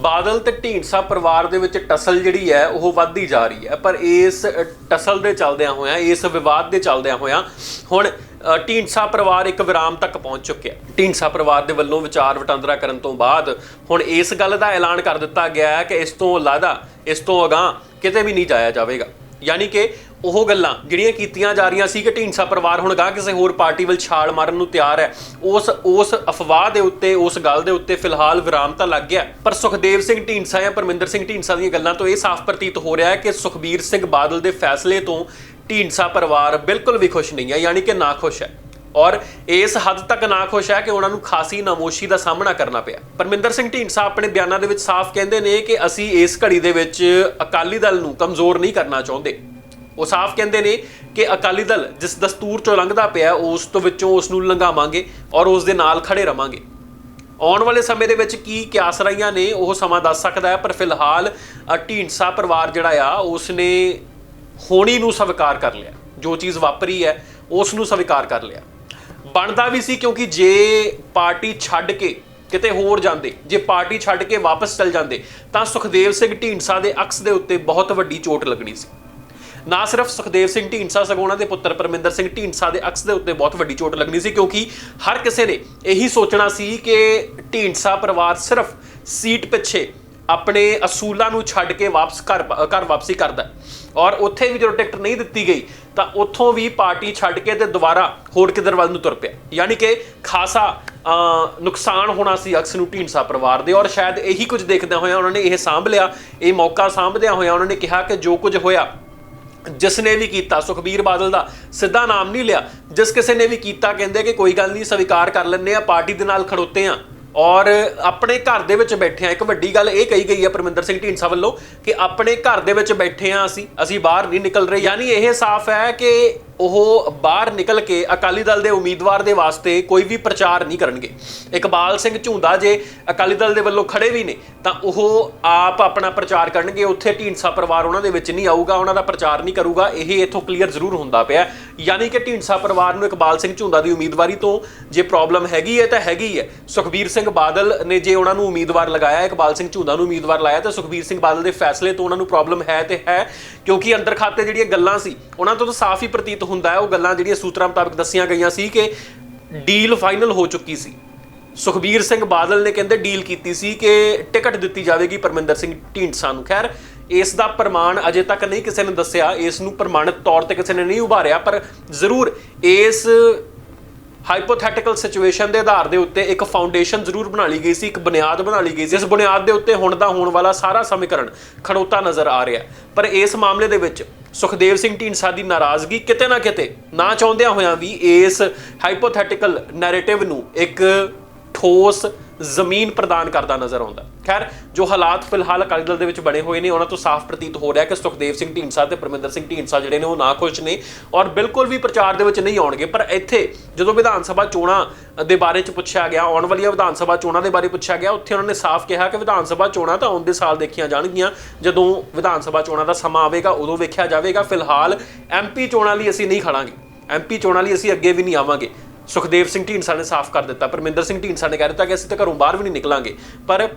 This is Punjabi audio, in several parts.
ਬਾਦਲ ਤੇ ਢੀਂਡਸਾ ਪਰਿਵਾਰ ਦੇ ਵਿੱਚ ਟਸਲ ਜਿਹੜੀ ਹੈ, ਉਹ ਵੱਧਦੀ ਜਾ ਰਹੀ ਹੈ। ਪਰ ਇਸ ਟਸਲ ਦੇ ਚੱਲਦਿਆਂ ਹੋਇਆਂ, ਇਸ ਵਿਵਾਦ ਦੇ ਚੱਲਦਿਆਂ ਹੋਇਆਂ, ਹੁਣ ਢੀਂਡਸਾ ਪਰਿਵਾਰ ਇੱਕ ਵਿਰਾਮ ਤੱਕ ਪਹੁੰਚ ਚੁੱਕਿਆ। ਢੀਂਡਸਾ ਪਰਿਵਾਰ ਦੇ ਵੱਲੋਂ ਵਿਚਾਰ ਵਟਾਂਦਰਾ ਕਰਨ ਤੋਂ ਬਾਅਦ, ਹੁਣ ਇਸ ਗੱਲ ਦਾ ਐਲਾਨ ਕਰ ਦਿੱਤਾ ਗਿਆ ਹੈ ਕਿ ਇਸ ਤੋਂ ਇਲਾਵਾ ਇਸ ਤੋਂ ਅਗਾਂਹ ਕਿਤੇ ਵੀ ਨਹੀਂ ਜਾਇਆ ਜਾਵੇਗਾ। ਯਾਨੀ ਕਿ ਉਹ ਗੱਲਾਂ ਜਿਹੜੀਆਂ ਕੀਤੀਆਂ ਜਾ ਰਹੀਆਂ ਸੀ ਕਿ ਢੀਂਡਸਾ ਪਰਿਵਾਰ ਹੁਣ ਗਾਂ ਕਿਸੇ ਹੋਰ ਪਾਰਟੀ ਵੱਲ ਛਾਲ ਮਾਰਨ ਨੂੰ ਤਿਆਰ ਹੈ। ਉਸ ਉਸ ਅਫਵਾਹ ਦੇ ਉੱਤੇ, ਉਸ ਗੱਲ ਦੇ ਉੱਤੇ ਫਿਲਹਾਲ ਵਿਰਾਮ ਤਾਂ ਲੱਗ ਗਿਆ। ਪਰ ਸੁਖਦੇਵ ਸਿੰਘ ਢੀਂਡਸਾ ਜਾਂ ਪਰਮਿੰਦਰ ਸਿੰਘ ਢੀਂਡਸਾ ਦੀਆਂ ਗੱਲਾਂ ਤੋਂ ਇਹ ਸਾਫ਼ ਪ੍ਰਤੀਤ ਹੋ ਰਿਹਾ ਹੈ ਕਿ ਸੁਖਬੀਰ ਸਿੰਘ ਬਾਦਲ ਦੇ ਫੈਸਲੇ ਤੋਂ ਢੀਂਡਸਾ ਪਰਿਵਾਰ ਬਿਲਕੁਲ ਵੀ ਖੁਸ਼ ਨਹੀਂ ਹੈ, ਯਾਨੀ ਕਿ ਨਾ ਖੁਸ਼ ਹੈ। ਔਰ ਇਸ ਹੱਦ ਤੱਕ ਨਾ ਖੁਸ਼ ਹੈ ਕਿ ਉਹਨਾਂ ਨੂੰ ਖਾਸੀ ਨਾਮੋਸ਼ੀ ਦਾ ਸਾਹਮਣਾ ਕਰਨਾ ਪਿਆ। ਪਰਮਿੰਦਰ ਸਿੰਘ ਢੀਂਡਸਾ ਆਪਣੇ ਬਿਆਨਾਂ ਦੇ ਵਿੱਚ ਸਾਫ਼ ਕਹਿੰਦੇ ਨੇ ਕਿ ਅਸੀਂ ਇਸ ਘੜੀ ਦੇ ਵਿੱਚ ਅਕਾਲੀ ਦਲ ਨੂੰ ਕਮਜ਼ੋਰ ਨਹੀਂ ਕਰਨਾ ਚਾਹੁੰਦੇ। ਉਹ ਸਾਫ਼ ਕਹਿੰਦੇ ਨੇ ਕਿ ਅਕਾਲੀ ਦਲ ਜਿਸ ਦਸਤੂਰ ਚੋਂ ਲੰਘਦਾ ਪਿਆ, ਉਸ ਤੋਂ ਵਿੱਚੋਂ ਉਸ ਨੂੰ ਲੰਘਾਵਾਂਗੇ ਔਰ ਉਸ ਦੇ ਨਾਲ ਖੜੇ ਰਵਾਂਗੇ। ਆਉਣ ਵਾਲੇ ਸਮੇਂ ਦੇ ਵਿੱਚ ਕੀ ਕਿਆਸ ਰਹੀਆਂ ਨੇ, ਉਹ ਸਮਾਂ ਦੱਸ ਸਕਦਾ ਹੈ, ਪਰ ਫਿਲਹਾਲ ਢੀਂਡਸਾ ਪਰਿਵਾਰ ਜਿਹੜਾ ਆ ਉਸ ਨੇ ਹੋਣੀ ਨੂੰ ਸਵੀਕਾਰ ਕਰ ਲਿਆ। ਜੋ ਚੀਜ਼ ਵਾਪਰੀ ਹੈ, ਉਸ ਨੂੰ ਸਵੀਕਾਰ ਕਰ ਲਿਆ। ਬਣਦਾ ਵੀ ਸੀ ਕਿਉਂਕਿ ਜੇ ਪਾਰਟੀ ਛੱਡ ਕੇ ਕਿਤੇ ਹੋਰ ਜਾਂਦੇ, ਜੇ ਪਾਰਟੀ ਛੱਡ ਕੇ ਵਾਪਸ ਚਲ ਜਾਂਦੇ, ਤਾਂ ਸੁਖਦੇਵ ਸਿੰਘ ਢੀਂਡਸਾ ਦੇ ਅਕਸ ਦੇ ਉੱਤੇ ਬਹੁਤ ਵੱਡੀ ਚੋਟ ਲੱਗਣੀ ਸੀ। ਨਾ ਸਿਰਫ ਸੁਖਦੇਵ ਸਿੰਘ ਢੀਂਡਸਾ ਸਗੋਂ ਉਹਨਾਂ ਦੇ ਪੁੱਤਰ ਪਰਮਿੰਦਰ ਸਿੰਘ ਢੀਂਡਸਾ ਦੇ ਅਕਸ ਦੇ ਉੱਤੇ ਬਹੁਤ ਵੱਡੀ ਚੋਟ ਲੱਗਣੀ ਸੀ, ਕਿਉਂਕਿ ਹਰ ਕਿਸੇ ਨੇ ਇਹੀ ਸੋਚਣਾ ਸੀ ਕਿ ਢੀਂਡਸਾ ਪਰਿਵਾਰ ਸਿਰਫ ਸੀਟ ਪਿੱਛੇ ਆਪਣੇ ਅਸੂਲਾਂ ਨੂੰ ਛੱਡ ਕੇ ਵਾਪਸ ਘਰ ਘਰ ਵਾਪਸੀ ਕਰਦਾ ਔਰ ਉੱਥੇ ਵੀ ਜਦੋਂ ਟਿਕਟ ਨਹੀਂ ਦਿੱਤੀ ਗਈ, ਤਾਂ ਉੱਥੋਂ ਵੀ ਪਾਰਟੀ ਛੱਡ ਕੇ ਤੇ ਦੁਬਾਰਾ ਹੋਰ ਕਿਧਰ ਵੱਲ ਨੂੰ ਤੁਰ ਪਿਆ। ਯਾਨੀ ਕਿ ਖਾਸਾ ਨੁਕਸਾਨ ਹੋਣਾ ਸੀ ਅਕਸ ਨੂੰ ਢੀਂਡਸਾ ਪਰਿਵਾਰ ਦੇ। ਔਰ ਸ਼ਾਇਦ ਇਹੀ ਕੁਝ ਦੇਖਦਿਆਂ ਹੋਇਆ ਉਹਨਾਂ ਨੇ ਇਹ ਸਾਂਭ ਲਿਆ, ਇਹ ਮੌਕਾ ਸਾਂਭਦਿਆਂ ਹੋਇਆ ਉਹਨਾਂ ਨੇ ਕਿਹਾ ਕਿ ਜੋ ਕੁਝ ਹੋਇਆ ਜਿਸ ਨੇ ਵੀ ਕੀਤਾ, ਸੁਖਬੀਰ ਬਾਦਲ ਦਾ ਸਿੱਧਾ ਨਾਮ ਨਹੀਂ ਲਿਆ। ਜਿਸ ਕਿਸੇ ਨੇ ਵੀ ਕੀਤਾ, ਕਹਿੰਦੇ ਕਿ ਕੋਈ ਗੱਲ ਨਹੀਂ, ਸਵੀਕਾਰ ਕਰ ਲੈਂਦੇ ਆ ਪਾਰਟੀ ਦੇ ਨਾਲ ਖੜੋਤੇ ਆ ਔਰ ਆਪਣੇ ਘਰ ਦੇ ਵਿੱਚ ਬੈਠੇ ਆ ਇੱਕ ਵੱਡੀ ਗੱਲ ਇਹ ਕਹੀ ਗਈ ਹੈ ਪਰਮਿੰਦਰ ਸਿੰਘ ਢੀਂਡਸਾ ਵੱਲੋਂ ਕਿ ਆਪਣੇ ਘਰ ਦੇ ਵਿੱਚ ਬੈਠੇ ਆ ਅਸੀਂ ਅਸੀਂ ਬਾਹਰ ਨਹੀਂ ਨਿਕਲ ਰਹੇ। ਯਾਨੀ ਇਹ ਸਾਫ਼ ਹੈ ਕਿ ਉਹ ਬਾਹਰ ਨਿਕਲ ਕੇ ਅਕਾਲੀ ਦਲ ਦੇ ਉਮੀਦਵਾਰ ਦੇ ਵਾਸਤੇ ਕੋਈ ਵੀ ਪ੍ਰਚਾਰ ਨਹੀਂ ਕਰਨਗੇ। ਇਕਬਾਲ ਸਿੰਘ ਝੁੰਦਾ ਜੇ ਅਕਾਲੀ ਦਲ ਦੇ ਵੱਲੋਂ ਖੜੇ ਵੀ ਨੇ, ਤਾਂ ਉਹ ਆਪ ਆਪਣਾ ਪ੍ਰਚਾਰ ਕਰਨਗੇ। ਉੱਥੇ ਢੀਂਡਸਾ ਪਰਿਵਾਰ ਉਹਨਾਂ ਦੇ ਵਿੱਚ ਨਹੀਂ ਆਊਗਾ, ਉਹਨਾਂ ਦਾ ਪ੍ਰਚਾਰ ਨਹੀਂ ਕਰੂਗਾ। ਇਹ ਇਥੋਂ ਕਲੀਅਰ ਜ਼ਰੂਰ ਹੁੰਦਾ ਪਿਆ। ਯਾਨੀ ਕਿ ਢੀਂਡਸਾ ਪਰਿਵਾਰ ਨੂੰ ਇਕਬਾਲ ਸਿੰਘ ਝੁੰਦਾ ਦੀ ਉਮੀਦਵਾਰੀ ਤੋਂ ਜੇ ਪ੍ਰੋਬਲਮ ਹੈਗੀ ਹੈ, ਤਾਂ ਹੈਗੀ ਹੈ। ਸੁਖਬੀਰ ਸਿੰਘ ਬਾਦਲ ਨੇ ਜੇ ਉਹਨਾਂ ਨੂੰ ਉਮੀਦਵਾਰ ਲਗਾਇਆ, ਇਕਬਾਲ ਸਿੰਘ ਝੁੰਦਾ ਨੂੰ ਉਮੀਦਵਾਰ ਲਾਇਆ, ਤਾਂ ਸੁਖਬੀਰ ਸਿੰਘ ਬਾਦਲ ਦੇ ਫੈਸਲੇ ਤੋਂ ਉਹਨਾਂ ਨੂੰ ਪ੍ਰੋਬਲਮ ਹੈ ਤੇ ਹੈ, ਕਿਉਂਕਿ ਅੰਦਰ ਖਾਤੇ ਜਿਹੜੀਆਂ ਗੱਲਾਂ ਸੀ, ਉਹਨਾਂ ਤੋਂ ਤਾਂ ਸਾਫ਼ ਹੀ ਪ੍ਰਤੀਤ ਹੁੰਦਾ ਹੈ, ਉਹ ਗੱਲਾਂ ਜਿਹੜੀਆਂ ਸੂਤਰਾਂ ਮੁਤਾਬਕ ਦੱਸੀਆਂ ਗਈਆਂ ਸੀ ਕਿ ਡੀਲ ਫਾਈਨਲ ਹੋ ਚੁੱਕੀ ਸੀ। ਸੁਖਬੀਰ ਸਿੰਘ ਬਾਦਲ ਨੇ ਕਹਿੰਦੇ ਡੀਲ ਕੀਤੀ ਸੀ ਕਿ ਟਿਕਟ ਦਿੱਤੀ ਜਾਵੇਗੀ ਪਰਮਿੰਦਰ ਸਿੰਘ ਢੀਂਡਸਾ ਨੂੰ। ਖੈਰ, ਇਸ ਦਾ ਪ੍ਰਮਾਣ ਅਜੇ ਤੱਕ ਨਹੀਂ ਕਿਸੇ ਨੇ ਦੱਸਿਆ, ਇਸ ਨੂੰ ਪ੍ਰਮਾਣਿਤ ਤੌਰ ਤੇ ਕਿਸੇ ਨੇ ਨਹੀਂ ਉਭਾਰਿਆ, ਪਰ ਜ਼ਰੂਰ ਇਸ ਹਾਈਪੋਥੈਟੀਕਲ ਸਿਚੁਏਸ਼ਨ ਦੇ ਆਧਾਰ ਦੇ ਉੱਤੇ ਇੱਕ ਫਾਊਂਡੇਸ਼ਨ ਜ਼ਰੂਰ ਬਣਾ ਲਈ ਗਈ ਸੀ, ਇੱਕ ਬੁਨਿਆਦ ਬਣਾ ਲਈ ਗਈ ਸੀ। ਇਸ ਬੁਨਿਆਦ ਦੇ ਉੱਤੇ ਹੁਣ ਦਾ ਹੋਣ ਵਾਲਾ ਸਾਰਾ ਸਮੀਕਰਨ ਖੜੋਤਾ ਨਜ਼ਰ ਆ ਰਿਹਾ ਪਰ ਇਸ ਮਾਮਲੇ ਦੇ ਵਿੱਚ ਸੁਖਦੇਵ ਸਿੰਘ ਢੀਂਡਸਾ ਦੀ ਨਾਰਾਜ਼ਗੀ ਕਿਤੇ ਨਾ ਕਿਤੇ ਨਾ ਚਾਹੁੰਦਿਆਂ ਹੋਇਆਂ ਵੀ ਇਸ ਹਾਈਪੋਥੈਟੀਕਲ ਨੈਰੇਟਿਵ ਨੂੰ ਇੱਕ ਠੋਸ ਜ਼ਮੀਨ ਪ੍ਰਦਾਨ ਕਰਦਾ ਨਜ਼ਰ ਆਉਂਦਾ ਖੈਰ, ਜੋ ਹਾਲਾਤ ਫਿਲਹਾਲ ਅਕਾਲੀ ਦਲ ਦੇ ਵਿੱਚ ਬਣੇ ਹੋਏ ਨੇ, ਉਹਨਾਂ ਤੋਂ ਸਾਫ਼ ਪ੍ਰਤੀਤ ਹੋ ਰਿਹਾ ਕਿ ਸੁਖਦੇਵ ਸਿੰਘ ਢੀਂਡਸਾ ਤੇ ਪਰਮਿੰਦਰ ਸਿੰਘ ਢੀਂਡਸਾ ਜਿਹੜੇ ਨੇ, ਉਹ ਨਾ ਖੁਸ਼ ਨੇ ਔਰ ਬਿਲਕੁਲ ਵੀ ਪ੍ਰਚਾਰ ਦੇ ਵਿੱਚ ਨਹੀਂ ਆਉਣਗੇ। ਪਰ ਇੱਥੇ ਜਦੋਂ ਵਿਧਾਨ ਸਭਾ ਚੋਣਾਂ ਦੇ ਬਾਰੇ ਚ ਪੁੱਛਿਆ ਗਿਆ, ਆਉਣ ਵਾਲੀਆਂ ਵਿਧਾਨ ਸਭਾ ਚੋਣਾਂ ਦੇ ਬਾਰੇ ਪੁੱਛਿਆ ਗਿਆ, ਉੱਥੇ ਉਹਨਾਂ ਨੇ ਸਾਫ਼ ਕਿਹਾ ਕਿ ਵਿਧਾਨ ਸਭਾ ਚੋਣਾਂ ਤਾਂ ਆਉਂਦੇ ਸਾਲ ਦੇਖੀਆਂ ਜਾਣਗੀਆਂ। ਜਦੋਂ ਵਿਧਾਨ ਸਭਾ ਚੋਣਾਂ ਦਾ ਸਮਾਂ ਆਵੇਗਾ, ਉਦੋਂ ਵੇਖਿਆ ਜਾਵੇਗਾ। ਫਿਲਹਾਲ ਐਮਪੀ ਚੋਣਾਂ ਲਈ ਅਸੀਂ ਨਹੀਂ ਖੜਾਂਗੇ। ਐਮਪੀ ਚੋਣਾਂ ਲਈ ਅਸੀਂ ਅੱਗੇ ਵੀ ਨਹੀਂ ਆਵਾਂਗੇ। ਸੁਖਦੇਵ ਸਿੰਘ ਢੀਂਡਸਾ ਨੇ ਸਾਫ਼ ਕਰ ਦਿੱਤਾ, ਪਰਮਿੰਦਰ ਸਿੰਘ ਢੀਂਡਸਾ ਨੇ ਕਹਿ ਦਿੱਤਾ ਕਿ ਅਸੀਂ ਤਾਂ ਘਰੋਂ ਬਾਹਰ ਵੀ ਨਹੀਂ ਨਿਕਲਾਂਗੇ, ਪਰ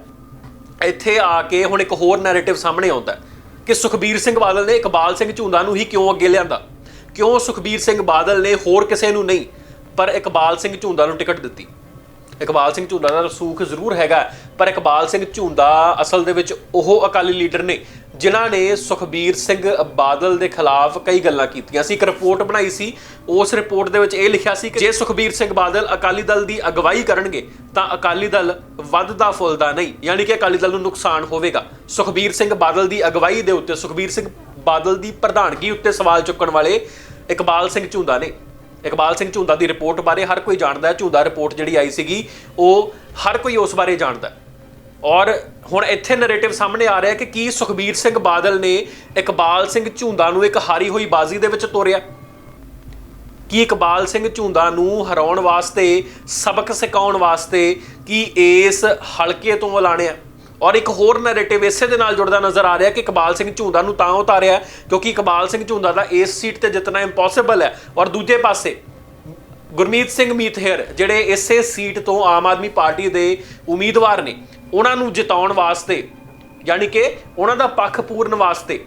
ਇੱਥੇ ਆ ਕੇ ਹੁਣ ਇੱਕ ਹੋਰ ਨੈਰੇਟਿਵ ਸਾਹਮਣੇ ਆਉਂਦਾ ਕਿ ਸੁਖਬੀਰ ਸਿੰਘ ਬਾਦਲ ਨੇ ਇਕਬਾਲ ਸਿੰਘ ਝੁੰਦਾ ਨੂੰ ਹੀ ਕਿਉਂ ਅੱਗੇ ਲਿਆਂਦਾ? ਕਿਉਂ ਸੁਖਬੀਰ ਸਿੰਘ ਬਾਦਲ ਨੇ ਹੋਰ ਕਿਸੇ ਨੂੰ ਨਹੀਂ, ਪਰ ਇਕਬਾਲ ਸਿੰਘ ਝੁੰਦਾ ਨੂੰ ਟਿਕਟ ਦਿੱਤੀ? ਇਕਬਾਲ ਸਿੰਘ ਝੁੰਦਾ ਦਾ ਰਸੂਖ ਜ਼ਰੂਰ ਹੈਗਾ, ਪਰ ਇਕਬਾਲ ਸਿੰਘ ਝੁੰਦਾ ਅਸਲ ਦੇ ਵਿੱਚ ਉਹ ਅਕਾਲੀ ਲੀਡਰ ਨੇ ਜਿਨ੍ਹਾਂ ਨੇ ਸੁਖਬੀਰ ਸਿੰਘ ਬਾਦਲ ਦੇ ਖਿਲਾਫ ਕਈ ਗੱਲਾਂ ਕੀਤੀਆਂ ਸੀ। ਇੱਕ ਰਿਪੋਰਟ ਬਣਾਈ ਸੀ। ਉਸ ਰਿਪੋਰਟ ਦੇ ਵਿੱਚ ਇਹ ਲਿਖਿਆ ਸੀ ਕਿ ਜੇ ਸੁਖਬੀਰ ਸਿੰਘ ਬਾਦਲ ਅਕਾਲੀ ਦਲ ਦੀ ਅਗਵਾਈ ਕਰਨਗੇ, ਤਾਂ ਅਕਾਲੀ ਦਲ ਵੱਧਦਾ ਫੁੱਲਦਾ ਨਹੀਂ। ਯਾਨੀ ਕਿ ਅਕਾਲੀ ਦਲ ਨੂੰ ਨੁਕਸਾਨ ਹੋਵੇਗਾ। ਸੁਖਬੀਰ ਸਿੰਘ ਬਾਦਲ ਦੀ ਅਗਵਾਈ ਦੇ ਉੱਤੇ, ਸੁਖਬੀਰ ਸਿੰਘ ਬਾਦਲ ਦੀ ਪ੍ਰਧਾਨਗੀ ਉੱਤੇ ਸਵਾਲ ਚੁੱਕਣ ਵਾਲੇ ਇਕਬਾਲ ਸਿੰਘ ਝੁੰਦਾ ਨੇ। ਇਕਬਾਲ ਸਿੰਘ ਝੁੰਦਾ ਦੀ ਰਿਪੋਰਟ ਬਾਰੇ ਹਰ ਕੋਈ ਜਾਣਦਾ ਹੈ। ਝੁੰਦਾ ਰਿਪੋਰਟ ਜਿਹੜੀ ਆਈ ਸੀਗੀ, ਉਹ ਹਰ ਕੋਈ ਉਸ ਬਾਰੇ ਜਾਣਦਾ ਹੈ। ਔਰ ਹੁਣ ਇੱਥੇ ਨੈਰੇਟਿਵ ਸਾਹਮਣੇ ਆ ਰਿਹਾ ਕਿ ਕੀ ਸੁਖਬੀਰ ਸਿੰਘ ਬਾਦਲ ਨੇ ਇਕਬਾਲ ਸਿੰਘ ਝੁੰਦਾ ਨੂੰ ਇੱਕ ਹਾਰੀ ਹੋਈ ਬਾਜ਼ੀ ਦੇ ਵਿੱਚ ਤੋਰਿਆ? ਕੀ ਇਕਬਾਲ ਸਿੰਘ ਝੁੰਦਾ ਨੂੰ ਹਰਾਉਣ ਵਾਸਤੇ, ਸਬਕ ਸਿਖਾਉਣ ਵਾਸਤੇ ਕੀ ਇਸ ਹਲਕੇ ਤੋਂ ਐਲਾਣਿਆ ਔਰ ਇੱਕ ਹੋਰ ਨੈਰੇਟਿਵ ਇਸੇ ਦੇ ਨਾਲ ਜੁੜਦਾ ਨਜ਼ਰ ਆ ਰਿਹਾ ਕਿ ਇਕਬਾਲ ਸਿੰਘ ਝੁੰਦਾ ਨੂੰ ਤਾਂ ਉਤਾਰਿਆ ਕਿਉਂਕਿ ਇਕਬਾਲ ਸਿੰਘ ਝੁੰਦਾ ਦਾ ਇਸ ਸੀਟ ਤੇ ਜਿੱਤਣਾ ਇੰਪੋਸੀਬਲ ਹੈ। ਔਰ ਦੂਜੇ ਪਾਸੇ, ਗੁਰਮੀਤ ਸਿੰਘ ਮੀਥੇਰ ਜਿਹੜੇ ਇਸੇ ਸੀਟ ਤੋਂ ਆਮ ਆਦਮੀ ਪਾਰਟੀ ਦੇ ਉਮੀਦਵਾਰ ਨੇ ਉਹਨਾਂ ਨੂੰ ਜਿਤਾਉਣ ਵਾਸਤੇ, ਯਾਨੀ ਕਿ ਉਹਨਾਂ ਦਾ ਪੱਖ ਪੂਰਨ ਵਾਸਤੇ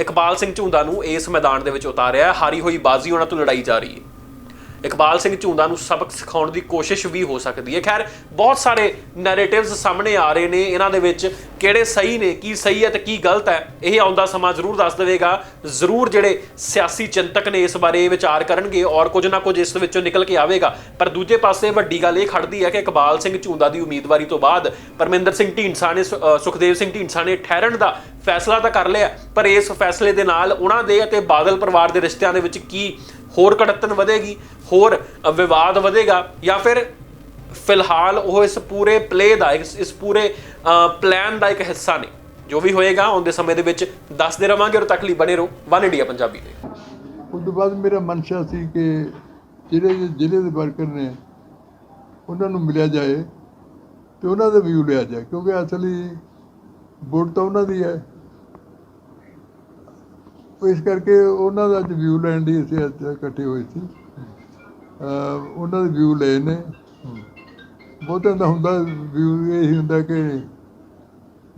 ਇਕਬਾਲ ਸਿੰਘ ਝੁੰਦਾ ਨੂੰ ਇਸ ਮੈਦਾਨ ਦੇ ਵਿੱਚ ਉਤਾਰਿਆ ਹਾਰੀ ਹੋਈ ਬਾਜ਼ੀ ਉਹਨਾਂ ਤੋਂ ਲੜਾਈ ਜਾ ਰਹੀ ਹੈ। ਇਕਬਾਲ ਸਿੰਘ ਝੁੰਦਾ ਨੂੰ ਸਬਕ ਸਿਖਾਉਣ ਦੀ ਕੋਸ਼ਿਸ਼ ਵੀ ਹੋ ਸਕਦੀ ਹੈ। ਖੈਰ, ਬਹੁਤ ਸਾਰੇ ਨੈਰੇਟਿਵਸ ਸਾਹਮਣੇ ਆ ਰਹੇ ਨੇ। ਇਹਨਾਂ ਦੇ ਵਿੱਚ ਕਿਹੜੇ ਸਹੀ ਨੇ, ਕੀ ਸਹੀ ਹੈ ਤੇ ਕੀ ਗਲਤ ਹੈ, ਇਹ ਆਉਂਦਾ ਸਮਾਂ ਜ਼ਰੂਰ ਦੱਸ ਦੇਵੇਗਾ। ਜ਼ਰੂਰ ਜਿਹੜੇ ਸਿਆਸੀ ਚਿੰਤਕ ਨੇ ਇਸ ਬਾਰੇ ਵਿਚਾਰ ਕਰਨਗੇ ਔਰ ਕੁਝ ਨਾ ਕੁਝ ਇਸ ਵਿੱਚੋਂ ਨਿਕਲ ਕੇ ਆਵੇਗਾ। ਪਰ ਦੂਜੇ ਪਾਸੇ ਵੱਡੀ ਗੱਲ ਇਹ ਖੜਦੀ ਹੈ ਕਿ ਇਕਬਾਲ ਸਿੰਘ ਝੁੰਦਾ ਦੀ ਉਮੀਦਵਾਰੀ ਤੋਂ ਬਾਅਦ ਪਰਮਿੰਦਰ ਸਿੰਘ ਢੀਂਡਸਾ ਨੇ ਸੁਖਦੇਵ ਸਿੰਘ ਢੀਂਡਸਾ ਨੇ ਠਹਿਰਨ ਦਾ ਫੈਸਲਾ ਤਾਂ ਕਰ ਲਿਆ। ਪਰ ਇਸ ਫੈਸਲੇ ਦੇ ਨਾਲ ਉਹਨਾਂ ਦੇ ਅਤੇ ਬਾਦਲ ਪਰਿਵਾਰ ਦੇ ਰਿਸ਼ਤਿਆਂ ਦੇ ਵਿੱਚ ਕੀ ਹੋਰ ਕੜਤਨ ਵਧੇਗੀ, ਹੋਰ ਵਿਵਾਦ ਵਧੇਗਾ, ਜਾਂ ਫਿਰ ਫਿਲਹਾਲ ਉਹ ਇਸ ਪੂਰੇ ਪਲੇ ਦਾ, ਇਸ ਪੂਰੇ ਪਲਾਨ ਦਾ ਇੱਕ ਹਿੱਸਾ ਨੇ। ਜੋ ਵੀ ਹੋਏਗਾ ਆਉਂਦੇ ਸਮੇਂ ਦੇ ਵਿੱਚ ਦੱਸਦੇ ਰਵਾਂਗੇ ਔਰ ਤੱਕ ਲਈ ਬਣੇ ਰਹੋ, ਵਨ ਇੰਡੀਆ ਪੰਜਾਬੀ ਦੇ ਉਸ ਤੋਂ ਬਾਅਦ ਮੇਰਾ ਮਨਸ਼ਾ ਸੀ ਕਿ ਜਿਹੜੇ ਜ਼ਿਲ੍ਹੇ ਦੇ ਵਰਕਰ ਨੇ, ਉਹਨਾਂ ਨੂੰ ਮਿਲਿਆ ਜਾਏ ਤੇ ਉਹਨਾਂ ਦਾ ਵਿਊ ਲਿਆ ਜਾਏ, ਕਿਉਂਕਿ ਅਸਲੀ ਵੋਟ ਤਾਂ ਉਹਨਾਂ ਦੀ ਹੈ। ਇਸ ਕਰਕੇ ਉਹਨਾਂ ਦਾ ਅੱਜ ਵਿਊ ਲੈਣ ਲਈ ਅਸੀਂ ਅੱਜ ਇਕੱਠੇ ਹੋਏ ਸੀ। ਉਹਨਾਂ ਦੇ ਵਿਊ ਲਏ ਨੇ। ਬਹੁਤਿਆਂ ਦਾ ਹੁੰਦਾ ਵਿਊ ਇਹ ਹੁੰਦਾ ਕਿ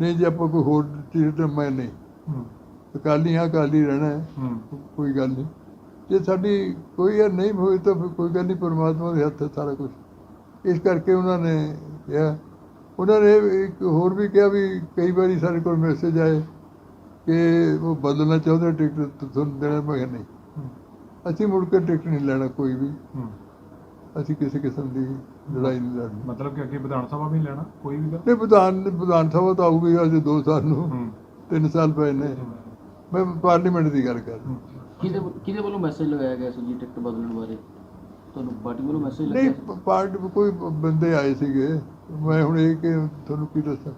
ਨਹੀਂ ਜੇ ਆਪਾਂ ਕੋਈ ਹੋਰ ਚੀਜ਼ ਤੇ ਮੈਂ ਨਹੀਂ। ਅਕਾਲੀ ਹਾਂ ਅਕਾਲੀ ਰਹਿਣਾ ਕੋਈ ਗੱਲ ਨਹੀਂ। ਜੇ ਸਾਡੀ ਕੋਈ ਇਹ ਨਹੀਂ ਹੋਈ ਤਾਂ ਕੋਈ ਗੱਲ ਨਹੀਂ ਪਰਮਾਤਮਾ ਦੇ ਹੱਥ ਸਾਰਾ ਕੁਝ ਇਸ ਕਰਕੇ ਉਹਨਾਂ ਨੇ ਕਿਹਾ। ਉਹਨਾਂ ਨੇ ਇੱਕ ਹੋਰ ਵੀ ਕਿਹਾ ਵੀ ਕਈ ਵਾਰੀ ਸਾਡੇ ਕੋਲ ਮੈਸੇਜ ਆਏ। ਕਿ ਉਹ ਬਦਲਣਾ ਚਾਹੁੰਦੇ ਟਿਕਟ ਤੁਹਾਨੂੰ ਦੇਣਾ ਮੈਂ ਨਹੀਂ। ਅਸੀਂ ਮੁੜ ਕੇ ਟਿਕਟ ਨਹੀਂ ਲੈਣਾ ਕੋਈ ਵੀ। ਅਸੀਂ ਕਿਸੇ ਕਿਸਮ ਦੀ ਲੜਾਈ ਨਹੀਂ ਲੜਨੀ। ਮਤਲਬ ਕਿ ਅੱਗੇ ਵਿਧਾਨ ਸਭਾ ਵੀ ਨਹੀਂ ਲੈਣਾ? ਕੋਈ ਵੀ ਨਹੀਂ ਵਿਧਾਨ ਵਿਧਾਨ ਸਭਾ ਤਾਂ ਆਊਗੀ ਅਜੇ 2 ਸਾਲ ਨੂੰ। ਹੂੰ। 3 ਸਾਲ ਪਏ ਨੇ। ਮੈਂ ਪਾਰਲੀਮੈਂਟ ਦੀ ਗੱਲ ਕਰ ਰਿਹਾ। ਕਿਹਦੇ ਕਿਹਦੇ ਵੱਲੋਂ ਮੈਸੇਜ ਲਗਾਇਆ ਗਿਆ ਸੀ ਜੀ ਟਿਕਟ ਬਦਲਣ ਬਾਰੇ? ਤੁਹਾਨੂੰ ਪਾਰਟੀ ਵੱਲੋਂ ਮੈਸੇਜ ਨਹੀਂ ਲੱਗਿਆ ਪ- ਪਾਰਟ ਕੋਈ ਬੰਦੇ ਆਏ ਸੀਗੇ। ਮੈਂ ਹੁਣ ਇਹ ਕਿ ਤੁਹਾਨੂੰ ਕੀ ਦੱਸਾਂ?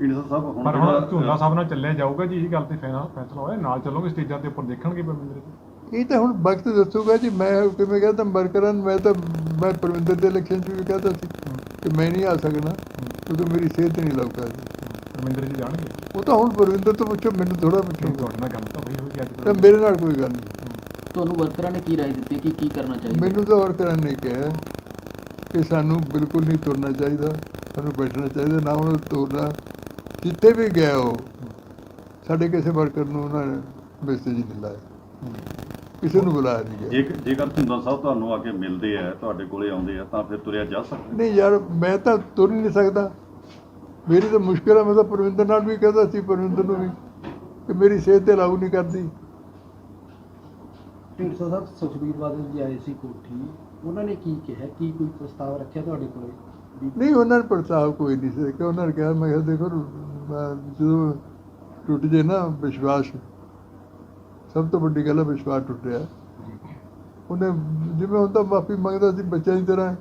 ਸਾਹਿਬ ਹੁਣ ਪਰ ਹੁਣ ਸਾਹਿਬ ਨਾਲ ਚੱਲਿਆ ਜਾਊਗਾ ਜੀ ਇਹ ਗੱਲ ਤੇ ਫੈਸਲਾ ਫੈਸਲਾ ਹੋਇਆ ਨਾਲ ਚੱਲੋਗੇ ਸਟੇਜਾਂ ਤੇ ਉੱਪਰ ਦੇਖਣਗੇ ਪਰਮਿੰਦਰ ਜੀ ਇਹ ਤਾਂ ਹੁਣ ਵਕਤ ਦੱਸੂਗਾ ਜੀ ਮੈਂ ਕਿਵੇਂ ਕਹਿੰਦਾ ਵਰਕਰਾਂ ਮੈਂ ਤਾਂ ਮੈਂ ਪਰਵਿੰਦਰ ਦੇ ਇਲੈਕਸ਼ਨ 'ਚ ਵੀ ਕਹਿੰਦਾ ਸੀ ਕਿ ਮੈਂ ਨਹੀਂ ਆ ਸਕਣਾ ਕਿਉਂਕਿ ਮੇਰੀ ਸਿਹਤ ਨਹੀਂ ਲੱਗਦਾ ਜੀ ਪਰਮਿੰਦਰ ਜੀ ਜਾਣਗੇ? ਉਹ ਤਾਂ ਹੁਣ ਪਰਵਿੰਦਰ ਤੋਂ ਪੁੱਛੋ ਮੈਨੂੰ ਥੋੜਾ ਪੁੱਛੋ। ਤੁਹਾਡੇ ਨਾਲ ਗੱਲ ਤਾਂ ਹੋਈ ਹੋਈ ਅੱਜ ਤਾਂ ਮੇਰੇ ਨਾਲ ਕੋਈ ਗੱਲ ਨਹੀਂ। ਤੁਹਾਨੂੰ ਵਰਕਰਾਂ ਨੇ ਕੀ ਰਾਏ ਦਿੱਤੀ ਕਿ ਕੀ ਕਰਨਾ ਚਾਹੀਦਾ? ਮੈਨੂੰ ਤਾਂ ਵਰਕਰਾਂ ਨੇ ਕਿਹਾ ਕਿ ਸਾਨੂੰ ਬਿਲਕੁਲ ਨਹੀਂ ਤੁਰਨਾ ਚਾਹੀਦਾ ਸਾਨੂੰ ਬੈਠਣਾ ਚਾਹੀਦਾ ਨਾ ਉਹਨੂੰ ਤੁਰਨਾ। ਜਿੱਥੇ ਵੀ ਗਏ ਉਹ ਸਾਡੇ ਕਿਸੇ ਵਰਕਰ ਨੂੰ ਉਹਨਾਂ ਨੇ ਮੈਸੇਜ ਨਹੀਂ ਲਾਇਆ ਕਿਸੇ ਨੂੰ ਬੁਲਾਇਆ ਨਹੀਂ ਗਿਆ। ਜੇ ਜੇਕਰ ਢੀਂਡਸਾ ਸਾਹਿਬ ਤੁਹਾਨੂੰ ਆ ਕੇ ਮਿਲਦੇ ਆ ਤੁਹਾਡੇ ਕੋਲੇ ਆਉਂਦੇ ਆ ਤਾਂ ਫਿਰ ਤੁਰਿਆ ਜਾ ਸਕਦਾ। ਨਹੀਂ ਯਾਰ ਮੈਂ ਤਾਂ ਤੁਰ ਨਹੀਂ ਸਕਦਾ। ਮੇਰੀ ਤਾਂ ਮੁਸ਼ਕਿਲ ਹੈ ਮੈਂ ਤਾਂ ਪਰਵਿੰਦਰ ਨਾਲ ਵੀ ਕਹਿੰਦਾ ਸੀ ਪਰਵਿੰਦਰ ਨੂੰ ਵੀ ਕਿ ਮੇਰੀ ਸਿਹਤ ਤੇ ਲਾਗੂ ਨਹੀਂ ਕਰਦੀ। ਢੀਂਡਸਾ ਸਾਹਿਬ ਸੁਖਬੀਰ ਬਾਦਲ ਜੀ ਆਏ ਸੀ ਕੋਠੀ। ਉਹਨਾਂ ਨੇ ਕੀ ਕਿਹਾ? ਕੀ ਕੋਈ ਪ੍ਰਸਤਾਵ ਰੱਖਿਆ ਤੁਹਾਡੇ ਕੋਲੇ? ਨਹੀਂ, ਉਹਨਾਂ ਨੇ ਪ੍ਰਸਤਾਵ ਕੋਈ ਨਹੀਂ ਸੀ ਕਿ ਉਹਨਾਂ ਨੇ ਕਿਹਾ, ਮੈਂ ਕਿਹਾ ਦੇਖੋ ਜਦੋਂ ਟੁੱਟ ਜੇ ਨਾ ਵਿਸ਼ਵਾਸ, ਸਭ ਤੋਂ ਵੱਡੀ ਗੱਲ ਹੈ ਵਿਸ਼ਵਾਸ ਟੁੱਟਿਆ। ਉਹਨੇ ਜਿਵੇਂ ਹੁੰਦਾ ਮਾਫੀ ਮੰਗਦਾ ਸੀ ਬੱਚਿਆਂ ਦੀ ਤਰ੍ਹਾਂ,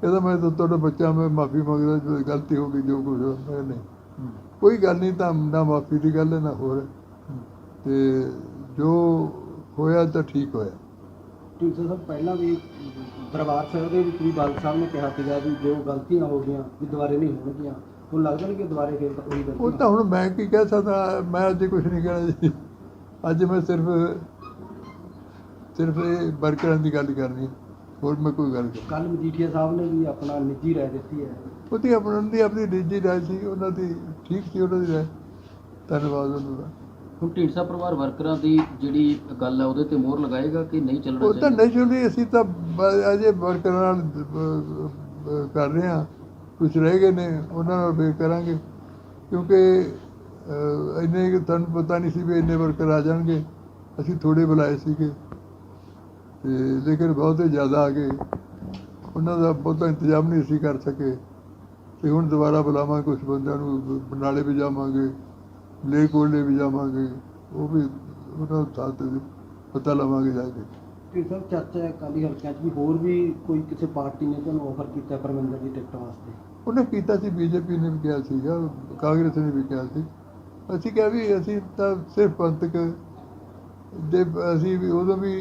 ਕਹਿੰਦਾ ਮੈਂ ਤੁਹਾਡਾ ਬੱਚਾ, ਮੈਂ ਮਾਫੀ ਮੰਗਦਾ ਜੋ ਗਲਤੀ ਹੋ ਗਈ, ਜੋ ਕੁਝ ਹੋਇਆ ਨਹੀਂ। ਕੋਈ ਗੱਲ ਨਹੀਂ, ਤਾਂ ਨਾ ਮਾਫੀ ਦੀ ਗੱਲ ਹੈ, ਨਾ ਹੋਰ। ਤੇ ਜੋ ਹੋਇਆ ਤਾਂ ਠੀਕ ਹੋਇਆ। ਢੀਂਡਸਾ ਸਾਹਿਬ ਪਹਿਲਾਂ ਵੀ ਦਰਬਾਰ ਸਾਹਿਬ ਦੇ ਵਿੱਚ ਵੀ ਬਾਦਲ ਸਾਹਿਬ ਨੇ ਕਿਹਾ ਸੀਗਾ ਵੀ ਜੋ ਗਲਤੀਆਂ ਹੋ ਗਈਆਂ ਵੀ ਦੁਬਾਰੇ ਨਹੀਂ ਹੋਣਗੀਆਂ। ਹੁਣ ਲੱਗਦਾ ਨਹੀਂ ਕਿ ਦੁਬਾਰੇ ਫੇਰ ਉਹੀ ਉਹ ਗਲਤੀਆਂ ਤਾਂ ਹੁਣ ਮੈਂ ਕੀ ਕਹਿ ਸਕਦਾ ਮੈਂ ਅੱਜ ਕੁਝ ਨਹੀਂ ਕਹਿਣਾ ਜੀ। ਅੱਜ ਮੈਂ ਸਿਰਫ ਸਿਰਫ ਇਹ ਵਰਕਰਾਂ ਦੀ ਗੱਲ ਕਰਨੀ। ਹੋਰ ਮੈਂ ਕੋਈ ਗੱਲ ਨਹੀਂ। ਕੱਲ ਮਜੀਠੀਆ ਸਾਹਿਬ ਨੇ ਵੀ ਆਪਣਾ ਨਿੱਜੀ ਰਾਏ ਦਿੱਤੀ ਹੈ। ਉਹਦੀ ਆਪਣੀ ਆਪਣੀ ਨਿੱਜੀ ਰਾਏ ਸੀ ਉਹਨਾਂ ਦੀ ਠੀਕ ਸੀ ਉਹਨਾਂ ਦੀ ਰਾਏ। ਧੰਨਵਾਦ ਉਹਨਾਂ ਦਾ। ਹੁਣ ਢੀਂਡਸਾ ਪਰਿਵਾਰ ਵਰਕਰਾਂ ਦੀ ਜਿਹੜੀ ਗੱਲ ਹੈ ਉਹਦੇ ਤੇ ਮੋਹਰ ਲਗਾਏਗਾ ਕਿ ਨਹੀਂ ਚੱਲਣਾ ਉਹ ਤਾਂ ਚਾਹੀਦਾ? ਨੈਚੁਰਲੀ ਅਸੀਂ ਤਾਂ ਬ- ਅਜੇ ਵਰਕਰਾਂ ਨਾਲ ਅਹ, ਅਹ, ਕਰ ਰਹੇ ਹਾਂ। ਕੁਝ ਰਹਿ ਗਏ ਨੇ ਉਹਨਾਂ ਨਾਲ ਫੇਰ ਕਰਾਂਗੇ। ਕਿਉਂਕਿ ਅਹ, ਇੰਨੇ ਕੁ ਤੁਹਾਨੂੰ ਪਤਾ ਨਹੀਂ ਸੀ ਵੀ ਇੰਨੇ ਵਰਕਰ ਆ ਜਾਣਗੇ। ਅਸੀਂ ਥੋੜੇ ਬੁਲਾਏ ਸੀਗੇ। ਤੇ ਲੇਕਿਨ ਬਹੁਤੇ ਜ਼ਿਆਦਾ ਆ ਗਏ। ਉਹਨਾਂ ਦਾ ਬਹੁਤਾ ਇੰਤਜ਼ਾਮ ਨਹੀਂ ਸੀ ਕਰ ਸਕੇ। ਤੇ ਹੁਣ ਦੁਬਾਰਾ ਬੁਲਾਵਾਂਗੇ ਕੁਝ ਬੰਦਿਆਂ ਨੂੰ ਬ- ਬਰਨਾਲੇ ਵੀ ਜਾਵਾਂਗੇ। ਮਲੇਰਕੋਟਲੇ ਵੀ ਜਾਵਾਂਗੇ ਉਹ ਵੀ ਉਹਨਾਂ ਸਾਥ ਪਤਾ ਲਵਾਂਗੇ ਜਾ ਕੇ। ਢੀਂਡਸਾ ਸਾਹਿਬ ਚਰਚਾ ਹੈ ਅਕਾਲੀ ਹਲਕਿਆਂ 'ਚ ਵੀ ਹੋਰ ਵੀ ਕੋਈ ਕਿਸੇ ਪਾਰਟੀ ਨੇ ਤੁਹਾਨੂੰ ਆਫਰ ਕੀਤਾ ਪਰਮਿੰਦਰ ਦੀ ਟਿਕਟ ਵਾਸਤੇ? ਉਹਨੇ ਕੀਤਾ ਸੀ ਬੀਜੇਪੀ ਨੇ ਵੀ ਕਿਹਾ ਸੀਗਾ ਕਾਂਗਰਸ ਨੇ ਵੀ ਕਿਹਾ ਸੀ। ਅਸੀਂ ਕਿਹਾ ਵੀ ਅਸੀਂ ਤਾਂ ਸਿਰਫ ਪੰਥਕ ਦੇ ਅਸੀਂ ਵੀ ਉਦੋਂ ਵੀ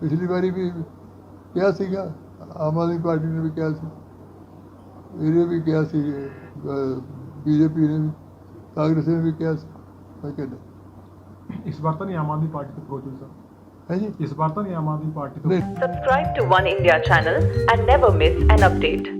ਪਿਛਲੀ ਵਾਰੀ ਵੀ ਕਿਹਾ ਸੀਗਾ ਆਮ ਆਦਮੀ ਪਾਰਟੀ ਨੇ ਵੀ ਕਿਹਾ ਸੀ। ਇਹਨੇ ਵੀ ਕਿਹਾ ਸੀ ਬੀਜੇਪੀ ਨੇ ਵੀ। ਕਾਂਗਰਸ ਨੇ ਵੀ ਕਿਹਾ ਸੀ ਮੈਂ ਕਿਹਾ। ਇਸ ਵਾਰ ਤਾਂ ਨਹੀਂ ਆਮ ਆਦਮੀ ਪਾਰਟੀ ਤੋਂ ਹੋਈ ਸਰ ਹੈ ਜੀ ਇਸ ਵਾਰ ਤਾਂ ਨਹੀਂ ਆਮ ਆਦਮੀ ਪਾਰਟੀ ਤੋਂ Subscribe to One India channel and never miss an update.